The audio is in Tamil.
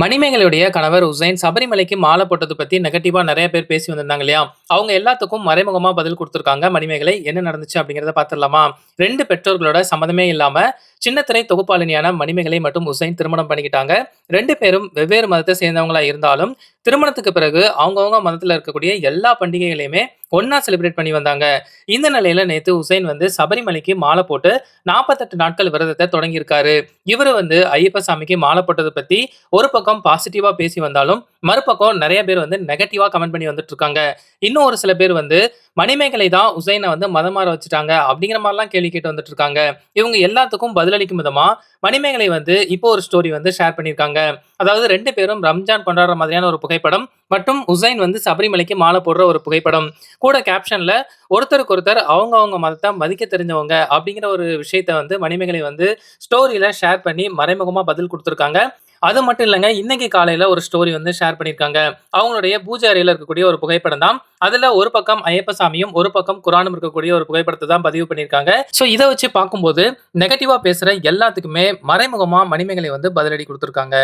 மணிமேகலையுடைய கணவர் உசைன் சபரிமலைக்கு மாலை போட்டது பத்தி நெகட்டிவா நிறைய பேர் பேசி வந்திருந்தாங்க இல்லையா? அவங்க எல்லாத்துக்கும் மறைமுகமா பதில் கொடுத்திருக்காங்க. மணிமேகலை என்ன நடந்துச்சு அப்படிங்கறத பாத்திரலாமா ரெண்டு பெற்றோர்களோட சம்மதமே இல்லாம சின்னத்திரை தொகுப்பாளினியான மணிமேகலை மற்றும் உசைன் திருமணம் பண்ணிக்கிட்டாங்க. ரெண்டு பேரும் வெவ்வேறு மதத்தை சேர்ந்தவங்களா இருந்தாலும் திருமணத்துக்கு பிறகு அவங்கவுங்க மதத்தில் இருக்கக்கூடிய எல்லா பண்டிகைகளையுமே ஒன்றா செலிப்ரேட் பண்ணி வந்தாங்க. இந்த நிலையில நேத்து உசைன் வந்து சபரிமலைக்கு மாலை போட்டு நாற்பத்தெட்டு நாட்கள் விரதத்தை தொடங்கியிருக்காரு. இவர் வந்து ஐயப்ப சாமிக்கு மாலை போட்டதை பத்தி ஒரு பக்கம் பாசிட்டிவா பேசி வந்தாலும் மறுபக்கம் நிறைய பேர் வந்து நெகட்டிவா கமெண்ட் பண்ணி வந்துட்டு இருக்காங்க. இன்னும் ஒரு சில பேர் வந்து மணிமேகலை தான் உசைனை வந்து மதம் மாற வச்சுட்டாங்க அப்படிங்கிற மாதிரிலாம் கேள்வி கேட்டு வந்துட்டு இருக்காங்க. இவங்க எல்லாத்துக்கும் பதிலளிக்கும் விதமா மணிமேகலை வந்து இப்போ ஒரு ஸ்டோரி வந்து ஷேர் பண்ணியிருக்காங்க. அதாவது ரெண்டு பேரும் ரம்ஜான் கொண்டாடுற மாதிரியான ஒரு புகைப்படம் மற்றும் உசைன் வந்து சபரிமலைக்கு மாலை போடுற ஒரு புகைப்படம். கூட கேப்ஷனில் ஒருத்தருக்கு ஒருத்தர் அவங்க அவங்க மதத்தை மதிக்க தெரிஞ்சவங்க அப்படிங்கிற ஒரு விஷயத்த வந்து மணிமேகலை வந்து ஸ்டோரியில் ஷேர் பண்ணி மறைமுகமாக பதில் கொடுத்துருக்காங்க. அது மட்டும் இல்லைங்க இன்னைக்கு காலையில் ஒரு ஸ்டோரி வந்து ஷேர் பண்ணியிருக்காங்க. அவங்களுடைய பூஜை அறையில் இருக்கக்கூடிய ஒரு புகைப்படம் தான். அதில் ஒரு பக்கம் ஐயப்பசாமியும் ஒரு பக்கம் குரானும் இருக்கக்கூடிய ஒரு புகைப்படத்தை தான் பதிவு பண்ணியிருக்காங்க. ஸோ இதை வச்சு பார்க்கும்போது நெகட்டிவாக பேசுகிற எல்லாத்துக்குமே மறைமுகமாக மணிமேகலை வந்து பதிலடி கொடுத்துருக்காங்க.